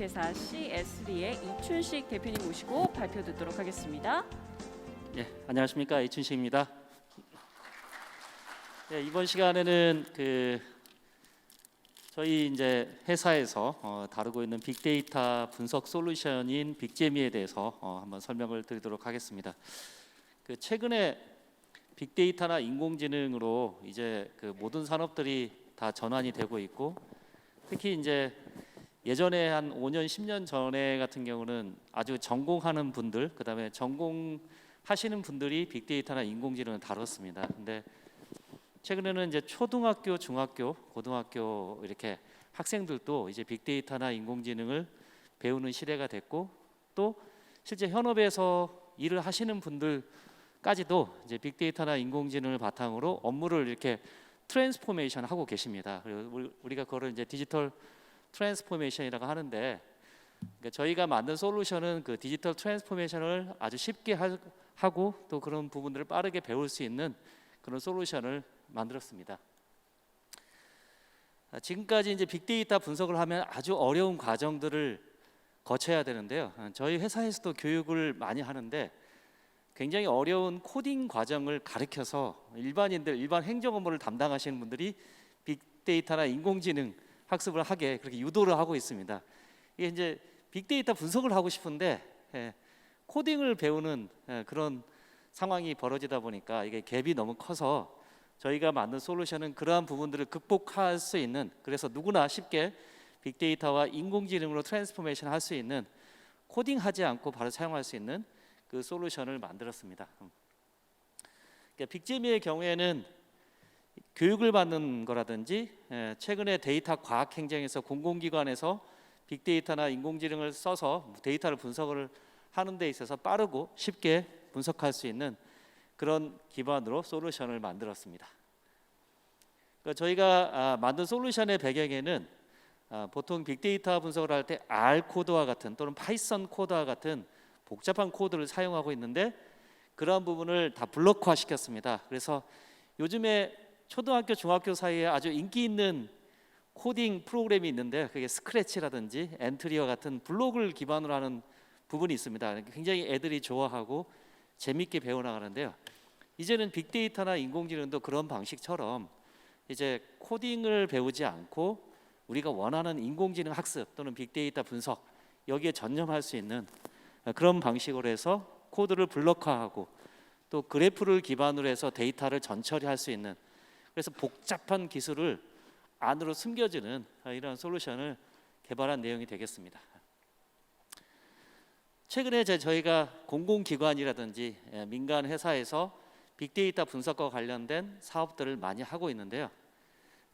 주식회사 CSB의 이춘식 대표님 모시고 발표 듣도록 하겠습니다. 예, 안녕하십니까 이춘식입니다. 예, 이번 시간에는 그 저희 이제 회사에서 어, 다루고 있는 빅데이터 분석 솔루션인 빅제미에 대해서 어, 한번 설명을 드리도록 하겠습니다. 그 최근에 빅데이터나 인공지능으로 이제 그 모든 산업들이 다 전환이 되고 있고 특히 이제 예전에 한 5년 10년 전에 같은 경우는 아주 전공하는 분들 그다음에 전공 하시는 분들이 빅데이터나 인공지능을 다뤘습니다. 근데 최근에는 이제 초등학교, 중학교, 고등학교 이렇게 학생들도 이제 빅데이터나 인공지능을 배우는 시대가 됐고 또 실제 현업에서 일을 하시는 분들까지도 이제 빅데이터나 인공지능을 바탕으로 업무를 이렇게 트랜스포메이션 하고 계십니다. 그리고 우리- 우리가 그거를 이제 디지털 트랜스포메이션이라고 하는데 그러니까 저희가 만든 솔루션은 그 디지털 트랜스포메이션을 아주 쉽게 하, 하고 또 그런 부분들을 빠르게 배울 수 있는 그런 솔루션을 만들었습니다. 아, 지금까지 이제 빅데이터 분석을 하면 아주 어려운 과정들을 거쳐야 되는데요. 아, 저희 회사에서도 교육을 많이 하는데 굉장히 어려운 코딩 과정을 가르쳐서 일반인들 일반 행정 업무를 담당하시는 분들이 빅데이터나 인공지능 학습을 하게 그렇게 유도를 하고 있습니다. 이게 이제 빅데이터 분석을 하고 싶은데 예, 코딩을 배우는 예, 그런 상황이 벌어지다 보니까 이게 갭이 너무 커서 저희가 만든 솔루션은 그러한 부분들을 극복할 수 있는 그래서 누구나 쉽게 빅데이터와 인공지능으로 트랜스포메이션 할 수 있는 코딩하지 않고 바로 사용할 수 있는 그 솔루션을 만들었습니다. 음. 그러니까 빅제미의 경우에는 교육을 받는 거라든지 예, 최근에 데이터 과학 행정에서 공공기관에서 빅데이터나 인공지능을 써서 데이터를 분석을 하는 데 있어서 빠르고 쉽게 분석할 수 있는 그런 기반으로 솔루션을 만들었습니다. 그러니까 저희가 아, 만든 솔루션의 배경에는 아, 보통 빅데이터 분석을 할 때 R 코드와 같은 또는 파이썬 코드와 같은 복잡한 코드를 사용하고 있는데 그러한 부분을 다 블록화 시켰습니다. 그래서 요즘에 초등학교, 중학교 사이에 아주 인기 있는 코딩 프로그램이 있는데 그게 스크래치라든지 엔트리와 같은 블록을 기반으로 하는 부분이 있습니다. 굉장히 애들이 좋아하고 재밌게 배워나가는데요. 이제는 빅데이터나 인공지능도 그런 방식처럼 이제 코딩을 배우지 않고 우리가 원하는 인공지능 학습 또는 빅데이터 분석 여기에 전념할 수 있는 그런 방식으로 해서 코드를 블록화하고 또 그래프를 기반으로 해서 데이터를 전처리할 수 있는 그래서 복잡한 기술을 안으로 숨겨주는 이런 솔루션을 개발한 내용이 되겠습니다. 최근에 제- 저희가 공공기관이라든지 예, 민간 회사에서 빅데이터 분석과 관련된 사업들을 많이 하고 있는데요.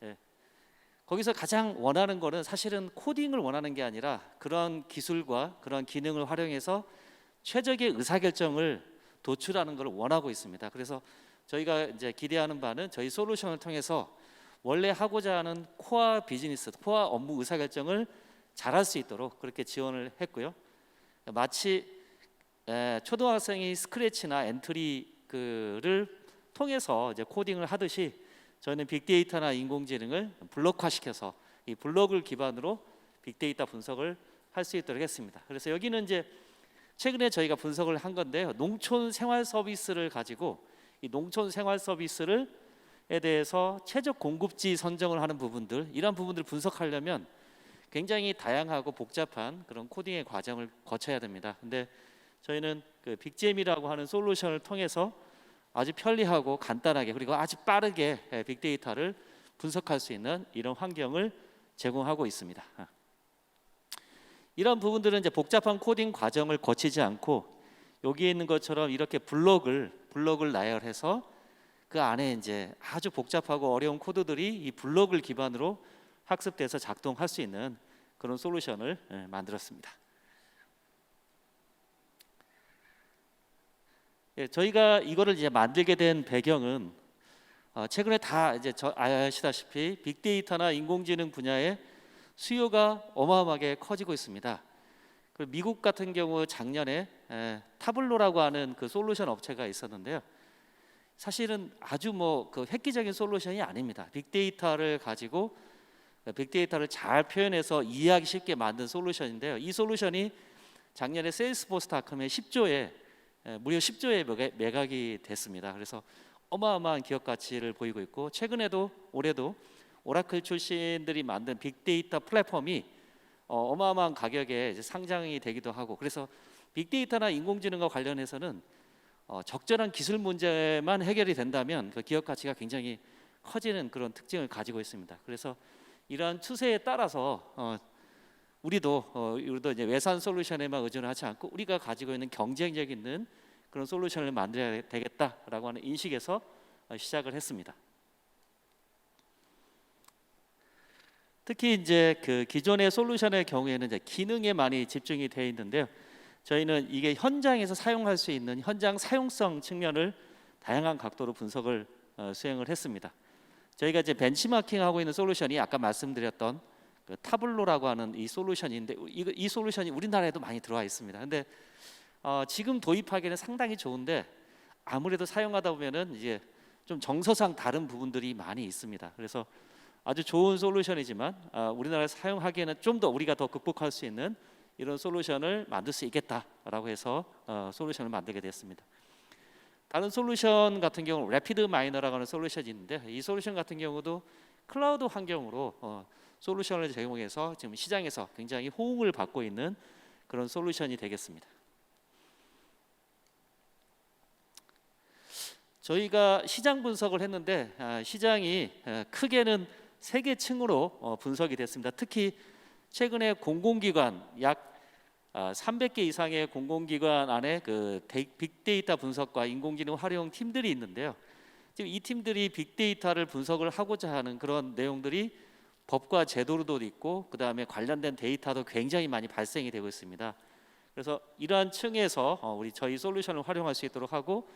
예, 거기서 가장 원하는 거는 사실은 코딩을 원하는 게 아니라 그런 기술과 그런 기능을 활용해서 최적의 의사결정을 도출하는 것을 원하고 있습니다. 그래서 저희가 이제 기대하는 바는 저희 솔루션을 통해서 원래 하고자 하는 코어 비즈니스, 코어 업무 의사결정을 잘할 수 있도록 그렇게 지원을 했고요. 마치 에, 초등학생이 스크래치나 엔트리를 통해서 이제 코딩을 하듯이 저희는 빅데이터나 인공지능을 블록화시켜서 이 블록을 기반으로 빅데이터 분석을 할 수 있도록 했습니다. 그래서 여기는 이제 최근에 저희가 분석을 한 건데요. 농촌 생활 서비스를 가지고 이 농촌 생활 서비스를 에 대해서 최적 공급지 선정을 하는 부분들 이러한 부분들을 분석하려면 굉장히 다양하고 복잡한 그런 코딩의 과정을 거쳐야 됩니다. 근데 저희는 그 빅잼이라고 하는 솔루션을 통해서 아주 편리하고 간단하게 그리고 아주 빠르게 예, 빅데이터를 분석할 수 있는 이런 환경을 제공하고 있습니다. 아. 이런 부분들은 이제 복잡한 코딩 과정을 거치지 않고 여기에 있는 것처럼 이렇게 블록을 블록을 나열해서 그 안에 이제 아주 복잡하고 어려운 코드들이 이 블록을 기반으로 학습돼서 작동할 수 있는 그런 솔루션을 예, 만들었습니다. 예, 저희가 이거를 이제 만들게 된 배경은 어, 최근에 다 이제 저 아시다시피 빅데이터나 인공지능 분야의 수요가 어마어마하게 커지고 있습니다. 그 미국 같은 경우 작년에 에, 타블로라고 하는 그 솔루션 업체가 있었는데요. 사실은 아주 뭐 그 획기적인 솔루션이 아닙니다. 빅데이터를 가지고 빅데이터를 잘 표현해서 이해하기 쉽게 만든 솔루션인데요. 이 솔루션이 작년에 세일스포스 닷컴에 10조에 에, 무려 10조에 매각- 매각이 됐습니다. 그래서 어마어마한 기업 가치를 보이고 있고 최근에도 올해도 오라클 출신들이 만든 빅데이터 플랫폼이 어, 어마어마한 가격에 상장이 되기도 하고 그래서 빅데이터나 인공지능과 관련해서는 어, 적절한 기술 문제만 해결이 된다면 그 기업 가치가 굉장히 커지는 그런 특징을 가지고 있습니다. 그래서 이러한 추세에 따라서 어, 우리도 어, 우리도 이제 외산 솔루션에만 의존하지 않고 우리가 가지고 있는 경쟁력 있는 그런 솔루션을 만들어야 되겠다라고 하는 인식에서 어, 시작을 했습니다. 특히 이제 그 기존의 솔루션의 경우에는 이제 기능에 많이 집중이 되어 있는데요. 저희는 이게 현장에서 사용할 수 있는 현장 사용성 측면을 다양한 각도로 분석을 어, 수행을 했습니다. 저희가 이제 벤치마킹하고 있는 솔루션이 아까 말씀드렸던 그 타블로라고 하는 이 솔루션인데 이, 이 솔루션이 우리나라에도 많이 들어와 있습니다. 근데 어, 지금 도입하기는 상당히 좋은데 아무래도 사용하다 보면은 이제 좀 정서상 다른 부분들이 많이 있습니다. 그래서 아주 좋은 솔루션이지만 아, 우리나라에서 사용하기에는 좀 더 우리가 더 극복할 수 있는 이런 솔루션을 만들 수 있겠다라고 해서 어, 솔루션을 만들게 됐습니다. 다른 솔루션 같은 경우는 래피드 마이너라고 하는 솔루션이 있는데 이 솔루션 같은 경우도 클라우드 환경으로 어, 솔루션을 제공해서 지금 시장에서 굉장히 호응을 받고 있는 그런 솔루션이 되겠습니다. 저희가 시장 분석을 했는데 아, 시장이 에, 크게는 세 개 층으로 어, 분석이 됐습니다. 특히 최근에 공공기관 약 아, 300개 이상의 공공기관 안에 그 데- 빅데이터 분석과 인공지능 활용 팀들이 있는데요. 지금 이 팀들이 빅데이터를 분석을 하고자 하는 그런 내용들이 법과 제도로도 있고 그 다음에 관련된 데이터도 굉장히 많이 발생이 되고 있습니다. 그래서 이러한 층에서 어, 우리 저희 솔루션을 활용할 수 있도록 하고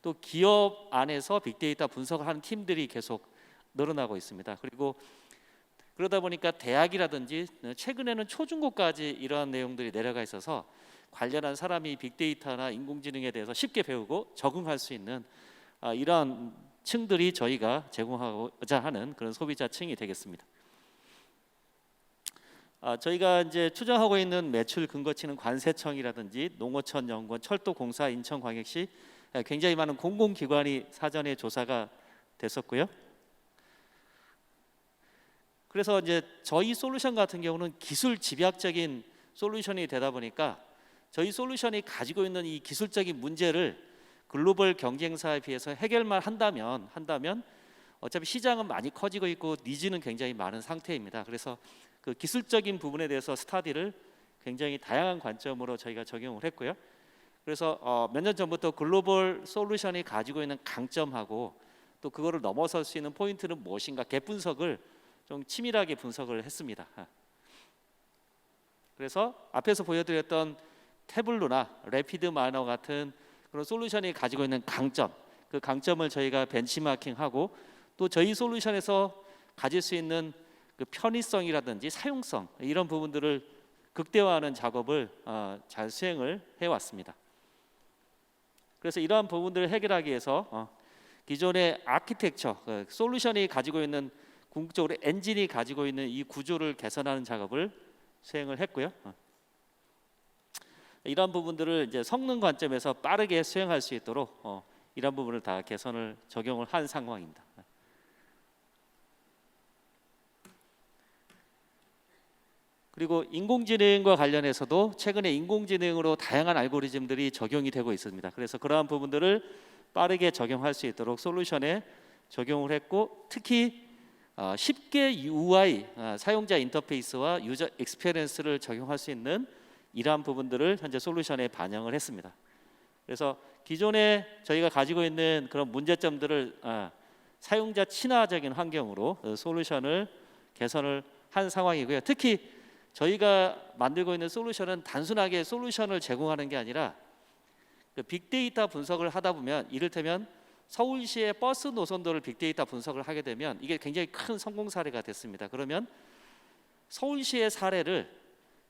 또 기업 안에서 빅데이터 분석을 하는 팀들이 계속 늘어나고 있습니다. 그리고 그러다 보니까 대학이라든지 최근에는 초중고까지 이러한 내용들이 내려가 있어서 관련한 사람이 빅데이터나 인공지능에 대해서 쉽게 배우고 적응할 수 있는 아, 이러한 층들이 저희가 제공하고자 하는 그런 소비자층이 되겠습니다. 아, 저희가 이제 추정하고 있는 매출 근거치는 관세청이라든지 농어촌 연구원, 철도공사, 인천광역시 아, 굉장히 많은 공공기관이 사전에 조사가 됐었고요. 그래서 이제 저희 솔루션 같은 경우는 기술 집약적인 솔루션이 되다 보니까 저희 솔루션이 가지고 있는 이 기술적인 문제를 글로벌 경쟁사에 비해서 해결만 한다면 한다면 어차피 시장은 많이 커지고 있고 니즈는 굉장히 많은 상태입니다. 그래서 그 기술적인 부분에 대해서 스타디를 굉장히 다양한 관점으로 저희가 적용을 했고요. 그래서 어, 몇 년 전부터 글로벌 솔루션이 가지고 있는 강점하고 또 그거를 넘어설 수 있는 포인트는 무엇인가 갭 분석을 좀 치밀하게 분석을 했습니다. 아. 그래서 앞에서 보여드렸던 태블로나 래피드 마너 같은 그런 솔루션이 가지고 있는 강점, 그 강점을 저희가 벤치마킹하고 또 저희 솔루션에서 가질 수 있는 그 편의성이라든지 사용성 이런 부분들을 극대화하는 작업을 어, 잘 수행을 해왔습니다. 그래서 이러한 부분들을 해결하기 위해서 어, 기존의 아키텍처 그 솔루션이 가지고 있는 궁극적으로 엔진이 가지고 있는 이 구조를 개선하는 작업을 수행을 했고요. 어. 이러한 부분들을 이제 성능 관점에서 빠르게 수행할 수 있도록 어, 이런 부분을 다 개선을 적용을 한 상황입니다. 그리고 인공지능과 관련해서도 최근에 인공지능으로 다양한 알고리즘들이 적용이 되고 있습니다. 그래서 그러한 부분들을 빠르게 적용할 수 있도록 솔루션에 적용을 했고 특히 어, 쉽게 UI 어, 사용자 인터페이스와 유저 익스피리언스를 적용할 수 있는 이러한 부분들을 현재 솔루션에 반영을 했습니다. 그래서 기존에 저희가 가지고 있는 그런 문제점들을 어, 사용자 친화적인 환경으로 어, 솔루션을 개선을 한 상황이고요. 특히 저희가 만들고 있는 솔루션은 단순하게 솔루션을 제공하는 게 아니라 그 빅데이터 분석을 하다 보면 이를테면 서울시의 버스 노선도를 빅데이터 분석을 하게 되면 이게 굉장히 큰 성공 사례가 됐습니다. 그러면 서울시의 사례를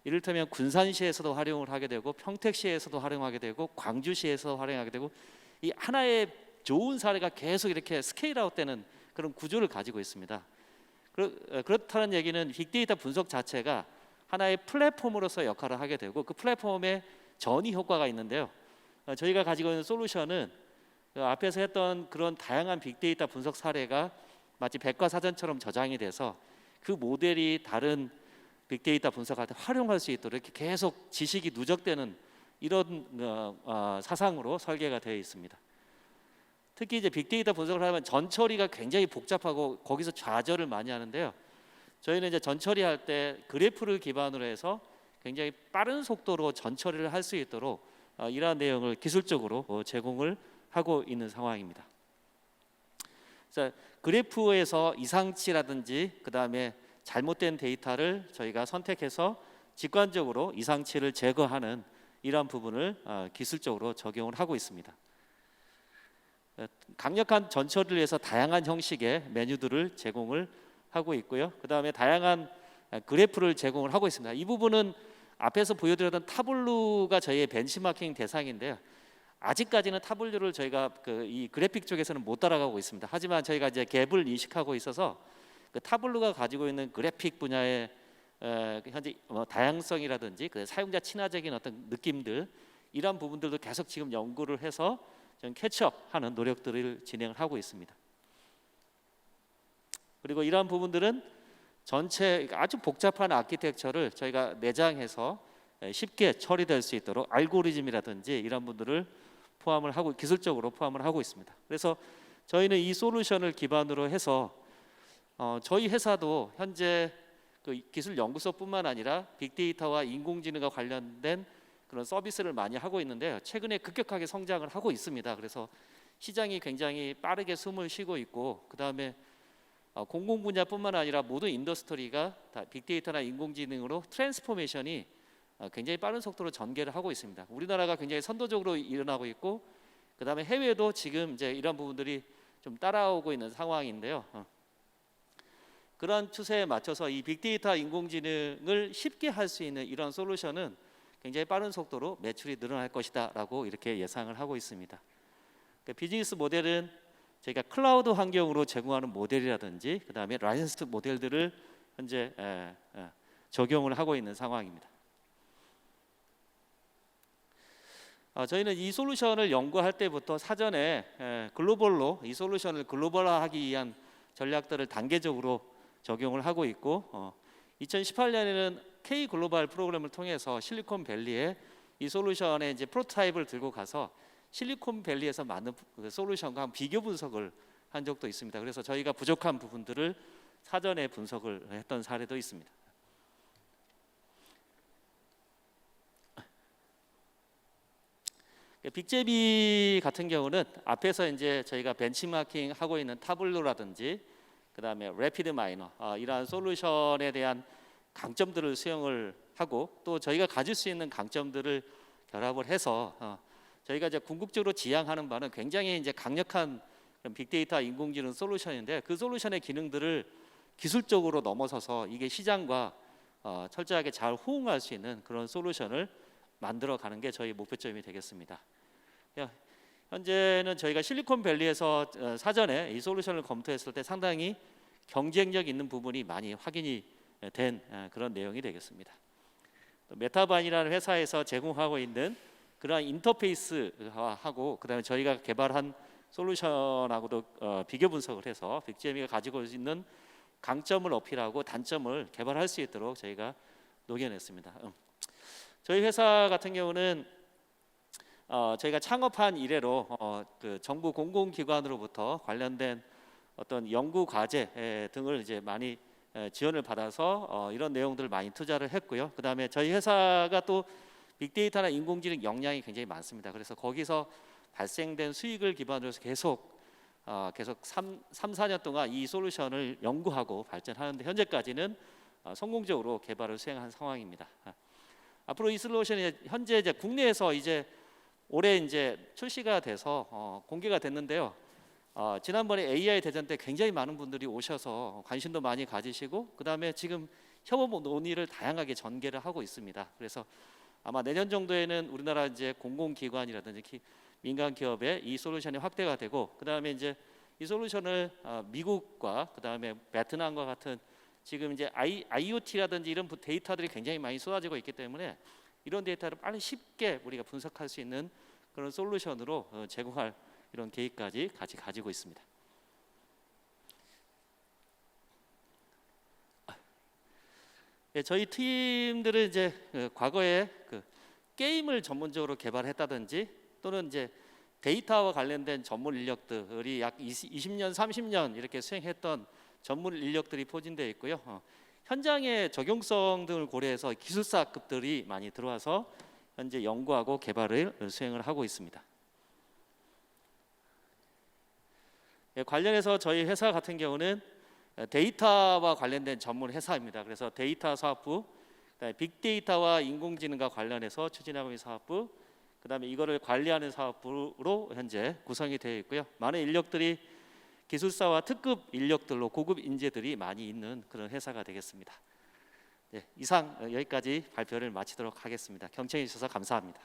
이를테면 군산시에서도 활용을 하게 되고 평택시에서도 활용하게 되고 광주시에서 활용하게 되고 이 하나의 좋은 사례가 계속 이렇게 스케일아웃 되는 그런 구조를 가지고 있습니다. 어, 그렇다는 얘기는 빅데이터 분석 자체가 하나의 플랫폼으로서 역할을 하게 되고 그 플랫폼에 전이 효과가 있는데요. 어, 저희가 가지고 있는 솔루션은 그 앞에서 했던 그런 다양한 빅데이터 분석 사례가 마치 백과사전처럼 저장이 돼서 그 모델이 다른 빅데이터 분석할 때 활용할 수 있도록 이렇게 계속 지식이 누적되는 이런 어, 어, 사상으로 설계가 되어 있습니다. 특히 이제 빅데이터 분석을 하면 전처리가 굉장히 복잡하고 거기서 좌절을 많이 하는데요. 저희는 이제 전처리 할 때 그래프를 기반으로 해서 굉장히 빠른 속도로 전처리를 할 수 있도록 어, 이러한 내용을 기술적으로 어, 제공을 하고 있는 상황입니다. 자, 그래프에서 이상치라든지 그 다음에 잘못된 데이터를 저희가 선택해서 직관적으로 이상치를 제거하는 이러한 부분을 어, 기술적으로 적용을 하고 있습니다. 어, 강력한 전처리를 위해서 다양한 형식의 메뉴들을 제공을 하고 있고요. 그 다음에 다양한 어, 그래프를 제공을 하고 있습니다. 이 부분은 앞에서 보여드렸던 타블루가 저희의 벤치마킹 대상인데요. 아직까지는 타블루를 저희가 그 이 그래픽 쪽에서는 못 따라가고 있습니다. 하지만 저희가 이제 갭을 인식하고 있어서 그 타블루가 가지고 있는 그래픽 분야의 에, 현재 뭐 다양성이라든지 그 사용자 친화적인 어떤 느낌들 이런 부분들도 계속 지금 연구를 해서 좀 캐치업하는 노력들을 진행을 하고 있습니다. 그리고 이러한 부분들은 전체 아주 복잡한 아키텍처를 저희가 내장해서 에, 쉽게 처리될 수 있도록 알고리즘이라든지 이런 분들을 포함을 하고 기술적으로 포함을 하고 있습니다. 그래서 저희는 이 솔루션을 기반으로 해서 어, 저희 회사도 현재 그 기술 연구소뿐만 아니라 빅데이터와 인공지능과 관련된 그런 서비스를 많이 하고 있는데요. 최근에 급격하게 성장을 하고 있습니다. 그래서 시장이 굉장히 빠르게 숨을 쉬고 있고 그 다음에 어, 공공 분야뿐만 아니라 모든 인더스트리가 다 빅데이터나 인공지능으로 트랜스포메이션이 어, 굉장히 빠른 속도로 전개를 하고 있습니다. 우리나라가 굉장히 선도적으로 일어나고 있고 그 다음에 해외도 지금 이제 이런 부분들이 좀 따라오고 있는 상황인데요. 어. 그런 추세에 맞춰서 이 빅데이터 인공지능을 쉽게 할 수 있는 이런 솔루션은 굉장히 빠른 속도로 매출이 늘어날 것이다라고 이렇게 예상을 하고 있습니다. 그 비즈니스 모델은 저희가 클라우드 환경으로 제공하는 모델이라든지 그 다음에 라이선스 모델들을 현재 에, 에, 적용을 하고 있는 상황입니다. 어, 저희는 이 솔루션을 연구할 때부터 사전에 에, 글로벌로 이 솔루션을 글로벌화하기 위한 전략들을 단계적으로 적용을 하고 있고 어, 2018년에는 K 글로벌 프로그램을 통해서 실리콘밸리에 이 솔루션의 이제 프로토타입을 들고 가서 실리콘밸리에서 만든 그 솔루션과 비교 분석을 한 적도 있습니다. 그래서 저희가 부족한 부분들을 사전에 분석을 했던 사례도 있습니다. 빅제비 같은 경우는 앞에서 이제 저희가 벤치마킹 하고 있는 타블로라든지 그다음에 래피드 마이너 어, 이러한 솔루션에 대한 강점들을 수용을 하고 또 저희가 가질 수 있는 강점들을 결합을 해서 어, 저희가 이제 궁극적으로 지향하는 바는 굉장히 이제 강력한 빅데이터 인공지능 솔루션인데 그 솔루션의 기능들을 기술적으로 넘어서서 이게 시장과 어, 철저하게 잘 호응할 수 있는 그런 솔루션을 만들어 가는 게 저희 목표점이 되겠습니다. 야, 현재는 저희가 실리콘밸리에서 어, 사전에 이 솔루션을 검토했을 때 상당히 경쟁력 있는 부분이 많이 확인이 된 어, 그런 내용이 되겠습니다. 또 메타반이라는 회사에서 제공하고 있는 그러한 인터페이스하고 그다음에 저희가 개발한 솔루션하고도 어, 비교 분석을 해서 빅제미가 가지고 있는 강점을 어필하고 단점을 개발할 수 있도록 저희가 녹여냈습니다. 음. 저희 회사 같은 경우는 어, 저희가 창업한 이래로 어, 그 정부 공공기관으로부터 관련된 어떤 연구 과제 에, 등을 이제 많이 에, 지원을 받아서 어, 이런 내용들을 많이 투자를 했고요. 그 다음에 저희 회사가 또 빅데이터나 인공지능 역량이 굉장히 많습니다. 그래서 거기서 발생된 수익을 기반으로 해서 계속 어, 계속 3, 3, 4년 동안 이 솔루션을 연구하고 발전하는데 현재까지는 어, 성공적으로 개발을 수행한 상황입니다. 아, 앞으로 이 솔루션이 현재 이제 국내에서 이제 올해 이제 출시가 돼서 어, 공개가 됐는데요. 어, 지난번에 AI 대전 때 굉장히 많은 분들이 오셔서 관심도 많이 가지시고 그다음에 지금 협업 논의를 다양하게 전개를 하고 있습니다. 그래서 아마 내년 정도에는 우리나라 이제 공공기관이라든지 기, 민간 기업에 이 솔루션이 확대가 되고 그다음에 이제 이 솔루션을 어, 미국과 그다음에 베트남과 같은 지금 이제 I, IoT라든지 이런 부- 데이터들이 굉장히 많이 쏟아지고 있기 때문에 이런 데이터를 빨리 쉽게 우리가 분석할 수 있는 그런 솔루션으로 어, 제공할 이런 계획까지 같이 가지고 있습니다. 예, 저희 팀들은 이제 그 과거에 그 게임을 전문적으로 개발했다든지 또는 이제 데이터와 관련된 전문 인력들이 약 20, 20년, 30년 이렇게 수행했던 전문 인력들이 포진되어 있고요. 어, 현장의 적용성 등을 고려해서 기술사급들이 많이 들어와서 현재 연구하고 개발을 수행을 하고 있습니다. 예, 관련해서 저희 회사 같은 경우는 데이터와 관련된 전문 회사입니다. 그래서 데이터 사업부, 빅데이터와 인공지능과 관련해서 추진하고 있는 사업부, 그다음에 이거를 관리하는 사업부로 현재 구성이 되어 있고요. 많은 인력들이 기술사와 특급 인력들로 고급 인재들이 많이 있는 그런 회사가 되겠습니다. 네, 이상 여기까지 발표를 마치도록 하겠습니다. 경청해 주셔서 감사합니다.